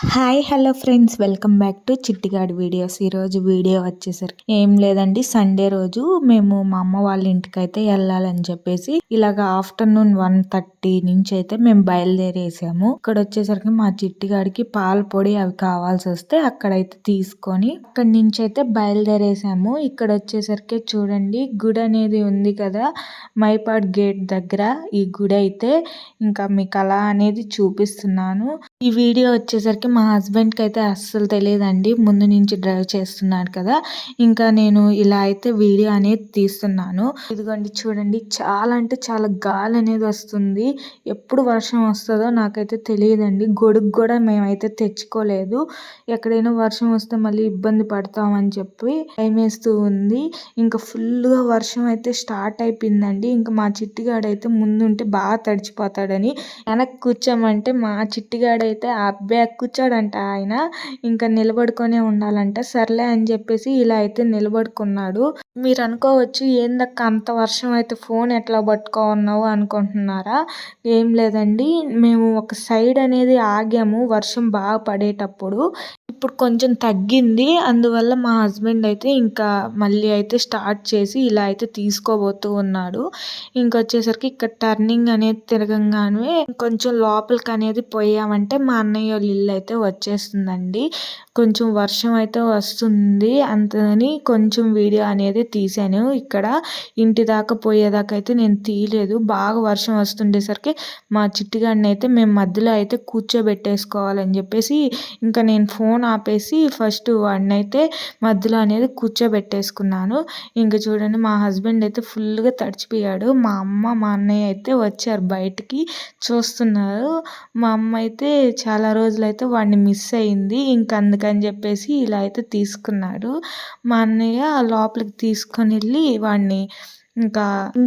Hi hello friends welcome back to చిట్టిగాడి videos ఈరోజు video వచ్చేసరికి ఏం లేదండి సండే రోజు మేము మా అమ్మ వాళ్ళ ఇంటికి అయితే వెళ్ళాలని చెప్పేసి ఇలాగ ఆఫ్టర్నూన్ వన్ థర్టీ నుంచి అయితే మేము బయలుదేరేసాము. ఇక్కడ వచ్చేసరికి మా చిట్టిగాడికి పాల పొడి అవి కావాల్సి వస్తే అక్కడైతే తీసుకొని అక్కడి నుంచి అయితే బయలుదేరేసాము. ఇక్కడ వచ్చేసరికి చూడండి గుడి అనేది ఉంది కదా మైపాడ్ గేట్ దగ్గర. ఈ గుడి అయితే ఇంకా మీకు అలా అనేది చూపిస్తున్నాను. ఈ వీడియో వచ్చేసరికి మా హస్బెండ్కి అయితే అస్సలు తెలియదండి. ముందు నుంచి డ్రైవ్ చేస్తున్నాడు కదా. ఇంకా నేను ఇలా అయితే వీడియో అనేది తీస్తున్నాను. ఇదిగోండి చూడండి. చాలా అంటే చాలా గాలి అనేది వస్తుంది. ఎప్పుడు వర్షం వస్తుందో నాకైతే తెలియదండి. గొడుగు కూడా మేమైతే తెచ్చుకోలేదు. ఎక్కడైనా వర్షం వస్తే మళ్ళీ ఇబ్బంది పడతామని చెప్పి టైం వేస్తూ ఉంది. ఇంకా ఫుల్గా వర్షం అయితే స్టార్ట్ అయిపోయిందండి. ఇంకా మా చిట్టిగాడైతే ముందుంటే బాగా తడిచిపోతాడని. వెనక్కి కూర్చోమంటే మా చిట్టిగాడైతే అబ్బాయి వచ్చాడంట ఆయన. ఇంకా నిలబడుకొనే ఉండాలంట. సర్లే అని చెప్పేసి ఇలా అయితే నిలబడుకున్నాడు. మీరు అనుకోవచ్చు ఏందక్క అంత వర్షం అయితే ఫోన్ ఎట్లా పట్టుకున్నావు? అనుకుంటున్నారా? ఏం లేదండి. మేము ఒక సైడ్ అనేది ఆగాము వర్షం బాగా పడేటప్పుడు. ఇప్పుడు కొంచెం తగ్గింది. అందువల్ల మా హస్బెండ్ అయితే ఇంకా మళ్ళీ అయితే స్టార్ట్ చేసి ఇలా అయితే తీసుకోబోతూ ఉన్నాడు. ఇంకొచ్చేసరికి ఇక్కడ టర్నింగ్ అనేది తిరగంగానే కొంచెం లోపలికి అనేది పోయామంటే మా అన్నయ్య వాళ్ళ ఇల్లు అయితే వచ్చేస్తుందండి. కొంచెం వర్షం అయితే వస్తుంది అంతని కొంచెం వీడియో అనేది తీశాను. ఇక్కడ ఇంటి దాకా పోయేదాకా అయితే నేను తీయలేదు. బాగా వర్షం వస్తుండేసరికి మా చిట్టుగాడిని అయితే మేము మధ్యలో అయితే కూర్చోబెట్టేసుకోవాలని చెప్పేసి ఇంకా నేను ఫోన్ ఆపేసి ఫస్ట్ వాడిని అయితే మధ్యలో అనేది కూర్చోబెట్టేసుకున్నాను. ఇంకా చూడండి మా హస్బెండ్ అయితే ఫుల్గా తడిచిపోయాడు. మా అమ్మ మా అన్నయ్య అయితే వచ్చారు బయటికి చూస్తున్నారు. మా అమ్మ అయితే చాలా రోజులైతే వాడిని మిస్ అయింది. ఇంక అందుకని చెప్పేసి ఇలా అయితే తీసుకున్నాడు. మా అన్నయ్య లోపలికి తీసుకొని వెళ్ళి వాడిని ఇంకా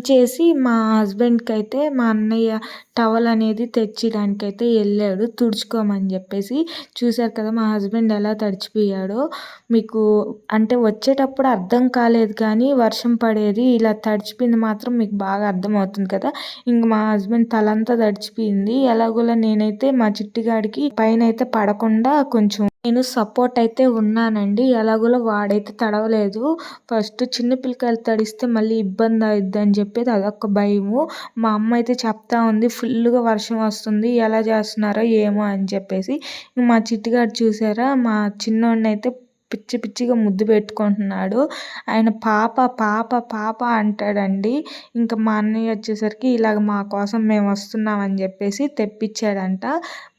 చేసి మా హస్బెండ్కి అయితే మా అన్నయ్య టవల్ అనేది తెచ్చడానికి అయితే వెళ్ళాడు. తుడుచుకోమని చెప్పేసి చూశారు కదా మా హస్బెండ్ ఎలా తడిచిపోయాడో. మీకు అంటే వచ్చేటప్పుడు అర్థం కాలేదు కానీ వర్షం పడేది ఇలా తడిచిపోయింది మాత్రం మీకు బాగా అర్థమవుతుంది కదా. ఇంక మా హస్బెండ్ తలంతా తడిచిపోయింది. ఎలాగోలా నేనైతే మా చిట్టిగాడికి పైన అయితే పడకుండా కొంచెం నేను సపోర్ట్ అయితే ఉన్నానండి. ఎలాగోలా వాడైతే తడవలేదు. ఫస్ట్ చిన్న పిల్లకాయలు తడిస్తే మళ్ళీ ఇబ్బంది అవుద్ది అని చెప్పేది అదొక భయము. మా అమ్మ అయితే చెప్తా ఉంది ఫుల్గా వర్షం వస్తుంది ఎలా చేస్తున్నారో ఏమో అని చెప్పేసి. మా చిట్టిగాడు చూసారా మా చిన్నోడిని అయితే పిచ్చి పిచ్చిగా ముద్దు పెట్టుకుంటున్నాడు. ఆయన పాప పాప పాప అంటాడండి. ఇంకా మా అన్నయ్య వచ్చేసరికి ఇలాగ మా కోసం మేము వస్తున్నామని చెప్పేసి తెప్పించాడంట.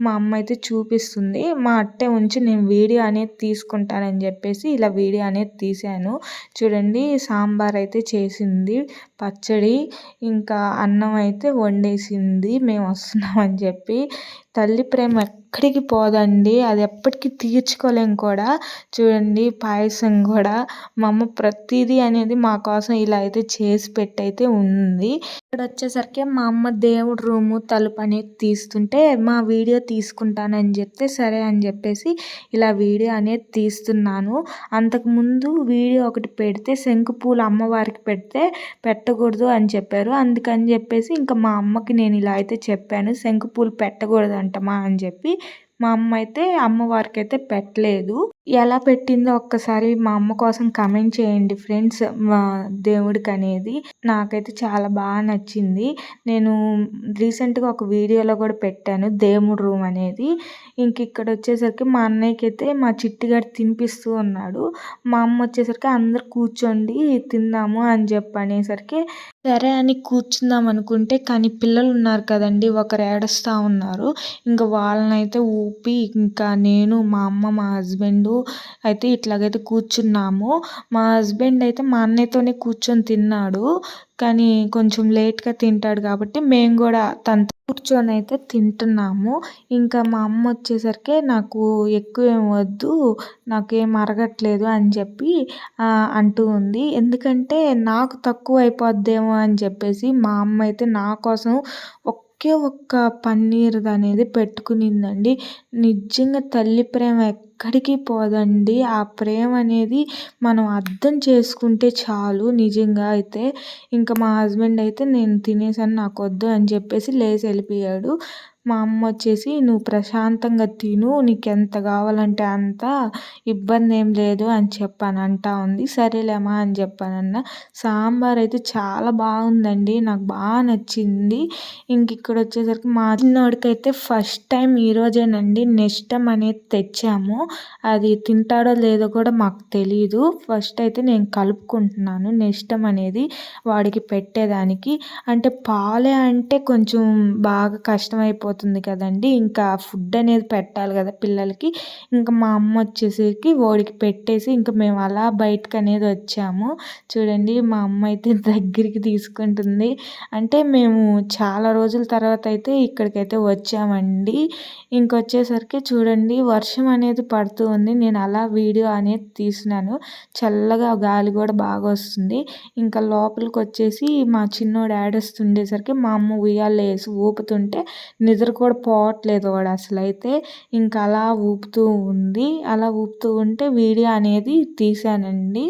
మా అమ్మ అయితే చూపిస్తుంది. మా అట్టే ఉంచి నేను వీడియో అనేది తీసుకుంటానని చెప్పేసి ఇలా వీడియో అనేది తీశాను. చూడండి సాంబార్ అయితే చేసింది పచ్చడి ఇంకా అన్నం అయితే వండేసింది. మేము వస్తున్నామని చెప్పి తల్లి ప్రేమ ఎక్కడికి పోదండి? అది ఎప్పటికీ తీర్చుకోలేం కూడా. చూడండి పాయసం కూడా మా అమ్మ ప్రతిదీ అనేది మా కోసం ఇలా అయితే చేసి పెట్టి అయితే ఉంది. ఇక్కడ వచ్చేసరికి మా అమ్మ దేవుడు రూము తలుపు అనేది తీస్తుంటే మా వీడియో తీసుకుంటానని చెప్తే సరే అని చెప్పేసి ఇలా వీడియో అనేది తీస్తున్నాను. అంతకుముందు వీడియో ఒకటి పెడితే శంకు పూలు అమ్మవారికి పెడితే పెట్టకూడదు అని చెప్పారు. అందుకని చెప్పేసి ఇంకా మా అమ్మకి నేను ఇలా అయితే చెప్పాను. శంకు పూలు పెట్టకూడదు అంటమా అని చెప్పి మా అమ్మ అయితే అమ్మవారికి అయితే పెట్టలేదు. ఎలా పెట్టిందో ఒక్కసారి మా అమ్మ కోసం కమెంట్ చేయండి ఫ్రెండ్స్ మా దేవుడికి అనేది నాకైతే చాలా బాగా నచ్చింది. నేను రీసెంట్గా ఒక వీడియోలో కూడా పెట్టాను దేవుడు రూమ్ అనేది. ఇంక ఇక్కడ వచ్చేసరికి మా అన్నయ్యకి అయితే మా చిట్టిగాడు తినిపిస్తూ ఉన్నాడు. మా అమ్మ వచ్చేసరికి అందరు కూర్చోండి తిందాము అని చెప్పి అనేసరికి సరే అని కూర్చుందాం అనుకుంటే కానీ పిల్లలు ఉన్నారు కదండి ఒకరు ఏడుస్తూ ఉన్నారు. ఇంకా వాళ్ళనైతే ఊపి ఇంకా నేను మా అమ్మ మా హస్బెండ్ అయితే ఇట్లాగైతే కూర్చున్నాము. మా హస్బెండ్ అయితే మా అన్నయ్యతోనే కూర్చొని తిన్నాడు. కానీ కొంచెం లేట్గా తింటాడు కాబట్టి మేము కూడా తనతో కూర్చొని అయితే తింటున్నాము. ఇంకా మా అమ్మ వచ్చేసరికి నాకు ఎక్కువ ఏం వద్దు నాకేం అరగట్లేదు అని చెప్పి అంటూ ఉంది. ఎందుకంటే నాకు తక్కువ అయిపోద్దేమో అని చెప్పేసి మా అమ్మ అయితే నా కోసం ఒకే ఒక్క పన్నీర్ అనేది పెట్టుకునిందండి. నిజంగా తల్లి ప్రేమ ఎక్కడికి పోదండి. ఆ ప్రేమ అనేది మనం అర్థం చేసుకుంటే చాలు నిజంగా అయితే. ఇంకా మా హస్బెండ్ అయితే నేను తినేసాను నాకు వద్దు అని చెప్పేసి లేచి వెళ్ళిపోయాడు. మా అమ్మ వచ్చేసి నువ్వు ప్రశాంతంగా తిను నీకు ఎంత కావాలంటే అంత ఇబ్బంది ఏం లేదు అని చెప్పాను అంటా ఉంది. సరేలేమా అని చెప్పానన్న. సాంబార్ అయితే చాలా బాగుందండి నాకు బాగా నచ్చింది. ఇంక ఇక్కడ వచ్చేసరికి మా చిన్నోడికైతే ఫస్ట్ టైం ఈరోజేనండి నెష్టం అనేది తెచ్చాము. అది తింటాడో లేదో కూడా మాకు తెలియదు ఫస్ట్ అయితే నేను కలుపుకుంటున్నాను నెష్టం అనేది వాడికి పెట్టేదానికి. అంటే పాలే అంటే కొంచెం బాగా కష్టమైపోతుంది. కదండి. ఇంకా ఫుడ్ అనేది పెట్టాలి కదా పిల్లలకి. ఇంకా మా అమ్మ వచ్చేసరికి వాడికి పెట్టేసి ఇంకా మేము అలా బయటకు అనేది వచ్చాము. చూడండి మా అమ్మ అయితే దగ్గరికి తీసుకుంటుంది. అంటే మేము చాలా రోజుల తర్వాత అయితే ఇక్కడికైతే వచ్చామండి. ఇంకొచ్చేసరికి చూడండి వర్షం అనేది పడుతూ ఉంది. నేను అలా వీడియో అనేది తీసినాను. చల్లగా గాలి కూడా బాగా వస్తుంది. ఇంకా లోపలికి వచ్చేసి మా చిన్నోడు వస్తుండేసరికి మా అమ్మ ఉయ్యాలు వేసి ఊపుతుంటే నిద్ర కూడా పోవట్లేదు వాడు అసలు అయితే ఇంకా అలా ఊపుతూ ఉంది. అలా ఊపుతూ ఉంటే వీడియో అనేది తీసానండి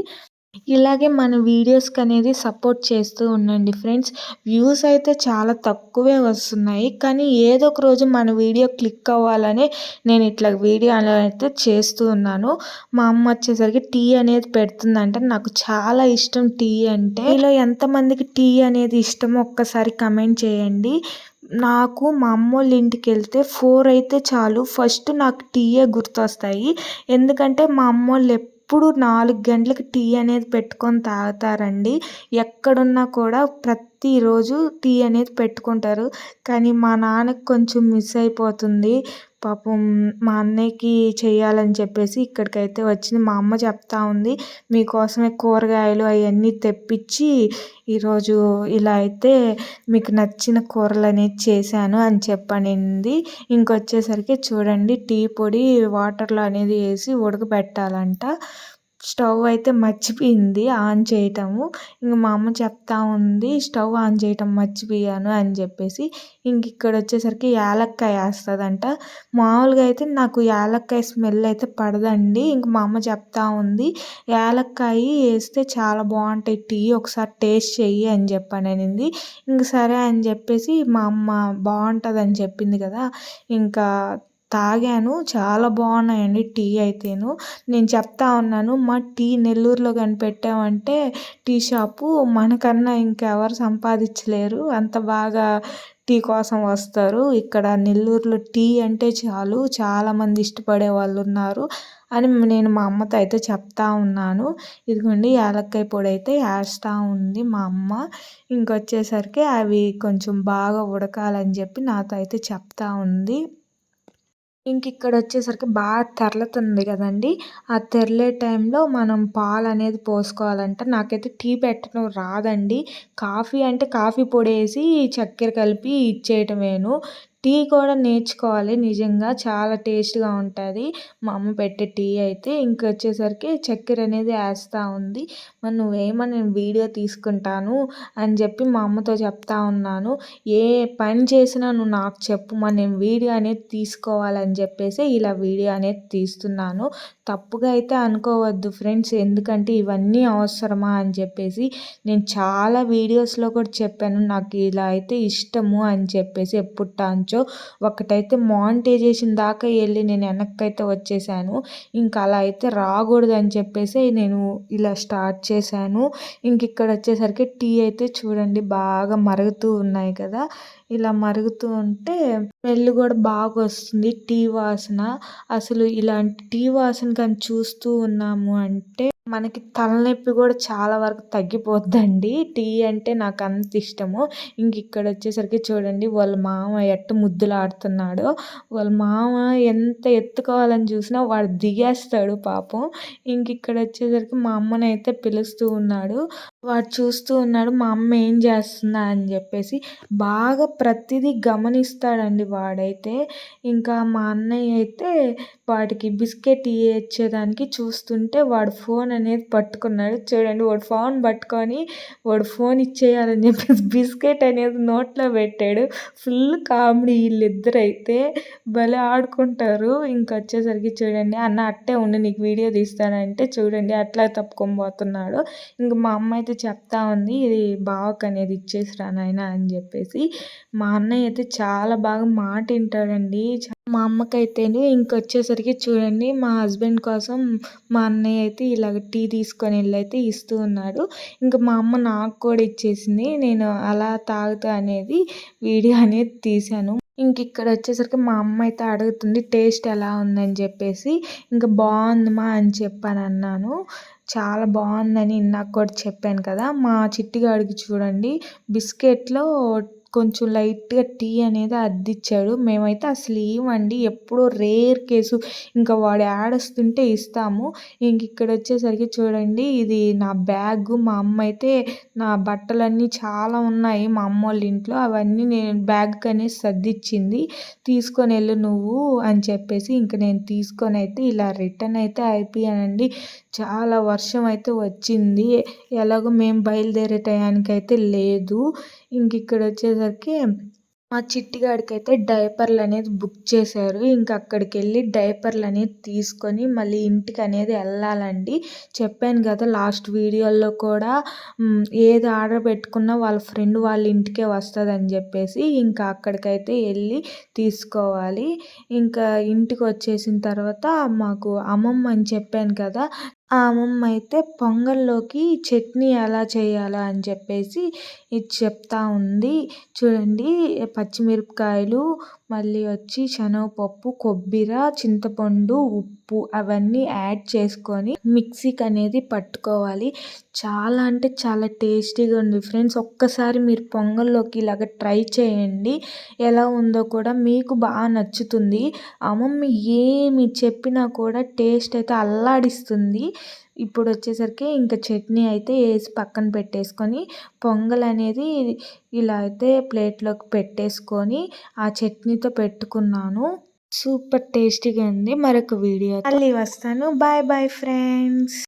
ఇలాగే మన వీడియోస్కి అనేది సపోర్ట్ చేస్తూ ఉండండి ఫ్రెండ్స్ వ్యూస్ అయితే చాలా తక్కువే వస్తున్నాయి. కానీ ఏదో ఒక రోజు మన వీడియో క్లిక్ అవ్వాలని నేను ఇట్లా వీడియో అయితే చేస్తూ ఉన్నాను. మా అమ్మ వచ్చేసరికి టీ అనేది పెడుతుందంటే. నాకు చాలా ఇష్టం టీ అంటే. మీలో ఎంతమందికి టీ అనేది ఇష్టమో ఒక్కసారి కమెంట్ చేయండి. నాకు మా అమ్మోళ్ళ ఇంటికి వెళ్తే ఫోర్ అయితే చాలు. ఫస్ట్ నాకు టీయే గుర్తొస్తాయి. ఎందుకంటే మా అమ్మోళ్ళు ఎప్పుడు నాలుగు గంటలకు టీ అనేది పెట్టుకొని తాగుతారండి. ఎక్కడున్నా కూడా ప్రతిరోజు టీ అనేది పెట్టుకుంటారు. కానీ మా నాన్నకి కొంచెం మిస్ అయిపోతుంది. పాపం మా అన్నయ్యకి చేయాలని చెప్పేసి ఇక్కడికైతే వచ్చింది. మా అమ్మ చెప్తా ఉంది మీకోసమే కూరగాయలు అవన్నీ తెప్పించి ఈరోజు ఇలా అయితే మీకు నచ్చిన కూరలు అనేది చేశాను అని చెప్పనింది. ఇంకొచ్చేసరికి చూడండి టీ పొడి వాటర్లో అనేది వేసి ఉడకబెట్టాలంట. స్టవ్ అయితే మర్చిపోయింది ఆన్ చేయటము. ఇంక మా అమ్మ చెప్తా ఉంది స్టవ్ ఆన్ చేయటం మర్చిపోయాను అని చెప్పేసి. ఇంక ఇక్కడ వచ్చేసరికి యాలక్కాయ వేస్తుందంట. మామూలుగా అయితే నాకు యాలక్కాయ స్మెల్ అయితే పడదండి. ఇంక మా అమ్మ చెప్తా ఉంది యాలక్కాయ వేస్తే చాలా బాగుంటాయి టీ ఒకసారి టేస్ట్ చెయ్యి అని చెప్పాననింది ఇంక సరే అని చెప్పేసి మా అమ్మ బాగుంటుంది అని చెప్పింది కదా. ఇంకా తాగాను. చాలా బాగున్నాయండి టీ అయితేను. నేను చెప్తా ఉన్నాను మా టీ నెల్లూరులో కనిపెట్టామంటే టీ షాపు మనకన్నా ఇంకెవరు సంపాదించలేరు. అంత బాగా టీ కోసం వస్తారు. ఇక్కడ నెల్లూరులో టీ అంటే చాలు. చాలామంది ఇష్టపడే వాళ్ళు ఉన్నారు అని నేను మా అమ్మతో అయితే చెప్తా ఉన్నాను. ఇదిగోండి యాలక్కాయ పొడి అయితే వేస్తూ ఉంది మా అమ్మ. ఇంకొచ్చేసరికి అవి కొంచెం బాగా ఉడకాలని చెప్పి నాతో అయితే చెప్తా ఉంది. ఇంక ఇక్కడ వచ్చేసరికి బాగా తెరలుతుంది కదండి. ఆ తెరలే టైంలో మనం పాలు అనేది పోసుకోవాలంట. నాకైతే టీ పెట్టడం రాదండి. కాఫీ అంటే కాఫీ పొడి వేసి చక్కెర కలిపి ఇచ్చేయటమేను. టీ కూడా నేర్చుకోవాలి. నిజంగా చాలా టేస్ట్గా ఉంటుంది. మా అమ్మ పెట్టే టీ అయితే ఇంకొచ్చేసరికి చక్కెర అనేది వేస్తూ ఉంది. మరి నువ్వేమో నేను వీడియో తీసుకుంటాను అని చెప్పి మా అమ్మతో చెప్తా ఉన్నాను. ఏ పని చేసినా నువ్వు నాకు చెప్పు. మరి నేను వీడియో అనేది తీసుకోవాలని చెప్పేసి ఇలా వీడియో అనేది తీస్తున్నాను. తప్పుగా అయితే అనుకోవద్దు ఫ్రెండ్స్. ఎందుకంటే ఇవన్నీ అవసరమా అని చెప్పేసి నేను చాలా వీడియోస్లో కూడా చెప్పాను. నాకు ఇలా అయితే ఇష్టము అని చెప్పేసి ఎప్పుటాంచో ఒకటైతే మానిటైజేషన్ దాకా వెళ్ళి నేను వెనక్కైతే వచ్చేసాను. ఇంకా అలా అయితే రాకూడదు అని చెప్పేసి నేను ఇలా స్టార్ట్ చేశాను. ఇంక ఇక్కడ వచ్చేసరికి టీ అయితే చూడండి బాగా మరుగుతూ ఉన్నాయి కదా. ఇలా మరుగుతూ ఉంటే స్మెల్ కూడా బాగా వస్తుంది. టీ వాసన. అసలు ఇలాంటి టీ వాసన కానీ చూస్తూ ఉన్నాము అంటే మనకి తలనొప్పి కూడా చాలా వరకు తగ్గిపోద్దండి. టీ అంటే నాకు అంత ఇష్టము. ఇంక ఇక్కడ వచ్చేసరికి చూడండి వాళ్ళ మామ ఎట్ట ముద్దులాడుతున్నాడో. వాళ్ళ మామ ఎంత ఎత్తుకోవాలని చూసినా వాడు దిగేస్తాడు పాపం. ఇంక ఇక్కడ వచ్చేసరికి మా అమ్మని అయితే పిలుస్తూ ఉన్నాడు. వాడు చూస్తూ ఉన్నాడు మా అమ్మ ఏం చేస్తుందా అని చెప్పేసి. బాగా ప్రతిదీ గమనిస్తాడండి వాడైతే. ఇంకా మా అన్నయ్య అయితే వాడికి బిస్కెట్ ఇచ్చేదానికి చూస్తుంటే వాడు ఫోన్ అనేది పట్టుకున్నాడు. చూడండి వాడు ఫోన్ పట్టుకొని వాడు ఫోన్ ఇచ్చేయాలని చెప్పేసి బిస్కెట్ అనేది నోట్లో పెట్టాడు. ఫుల్ కామెడీ వీళ్ళిద్దరు అయితే భలే ఆడుకుంటారు. ఇంకా వచ్చేసరికి చూడండి అన్న అట్టే ఉండి నీకు వీడియో తీస్తానంటే చూడండి అట్లా తప్పుకొని పోతున్నాడు. ఇంకా మా అమ్మ అయితే చెప్తా ఉంది ఇది బావకు అనేది ఇచ్చేసిరా నాయన అని చెప్పేసి. మా అన్నయ్య అయితే చాలా బాగా మాట వింటాడండి. మా అమ్మకైతేనే ఇంకొచ్చేసరికి చూడండి మా హస్బెండ్ కోసం మా అన్నయ్య అయితే ఇలాగ టీ తీసుకొని వెళ్ళి అయితే ఇస్తూ ఉన్నాడు. ఇంకా మా అమ్మ నాకు కూడా ఇచ్చేసింది. నేను అలా తాగుతా అనేది వీడియో అనేది తీశాను. ఇంక ఇక్కడ వచ్చేసరికి మా అమ్మ అయితే అడుగుతుంది టేస్ట్ ఎలా ఉందని చెప్పేసి. ఇంకా బాగుందమ్మా అని చెప్పాను అన్నాను. చాలా బాగుందని ఇందాక కూడా చెప్పాను కదా మా చిట్టిగాడికి చూడండి బిస్కెట్లో కొంచెం లైట్గా టీ అనేది అద్దిచ్చాడు. మేమైతే అసలు ఇవ్వండి ఎప్పుడో రేర్ కేసు. ఇంకా వాడు ఆడొస్తుంటే ఇస్తాము. ఇంక ఇక్కడ వచ్చేసరికి చూడండి ఇది నా బ్యాగ్. మా అమ్మ అయితే నా బట్టలన్నీ చాలా ఉన్నాయి. మా అమ్మ వాళ్ళ ఇంట్లో అవన్నీ నేను బ్యాగ్ కనేసి సర్దిచ్చింది. తీసుకొని వెళ్ళు నువ్వు అని చెప్పేసి ఇంక నేను తీసుకొని అయితే ఇలా రిటర్న్ అయితే అయిపోయానండి. చాలా వర్షం అయితే వచ్చింది. ఎలాగో మేము బయలుదేరే టయానికి అయితే లేదు. ఇంక ఇక్కడ వచ్చేసరికి మా చిట్టిగాడికి అయితే డైపర్లు అనేది బుక్ చేశారు. ఇంక అక్కడికి వెళ్ళి డైపర్లు అనేది తీసుకొని మళ్ళీ ఇంటికి అనేది వెళ్ళాలండి. చెప్పాను కదా లాస్ట్ వీడియోలో కూడా ఏది ఆర్డర్ పెట్టుకున్నా వాళ్ళ ఫ్రెండ్ వాళ్ళ ఇంటికే వస్తుందని చెప్పేసి ఇంకా అక్కడికైతే వెళ్ళి తీసుకోవాలి. ఇంకా ఇంటికి వచ్చేసిన తర్వాత మాకు అమ్మమ్మ అని చెప్పాను కదా ఆ అమ్మమ్మ అయితే పొంగల్లోకి చట్నీ ఎలా చేయాలా అని చెప్పేసి ఇది చెప్తా ఉంది. చూడండి పచ్చిమిరపకాయలు మళ్ళీ వచ్చి శనగపప్పు కొబ్బరి చింతపండు ఉప్పు అవన్నీ యాడ్ చేసుకొని మిక్సీకి అనేది పట్టుకోవాలి. చాలా అంటే చాలా టేస్టీగా ఉంది ఫ్రెండ్స్. ఒక్కసారి మీరు పొంగల్లోకి ఇలాగ ట్రై చేయండి. ఎలా ఉందో కూడా మీకు బాగా నచ్చుతుంది. అమ్మమ్మ ఏమి చెప్పినా కూడా టేస్ట్ అయితే అల్లాడిస్తుంది. ఇప్పుడు వచ్చేసరికి ఇంకా చట్నీ అయితే వేసి పక్కన పెట్టేసుకొని పొంగల్ అనేది ఇలా అయితే ప్లేట్లోకి పెట్టేసుకొని ఆ చట్నీతో పెట్టుకున్నాను. సూపర్ టేస్టీగా ఉంది. మరొక వీడియో మళ్ళీ వస్తాను. Bye bye friends.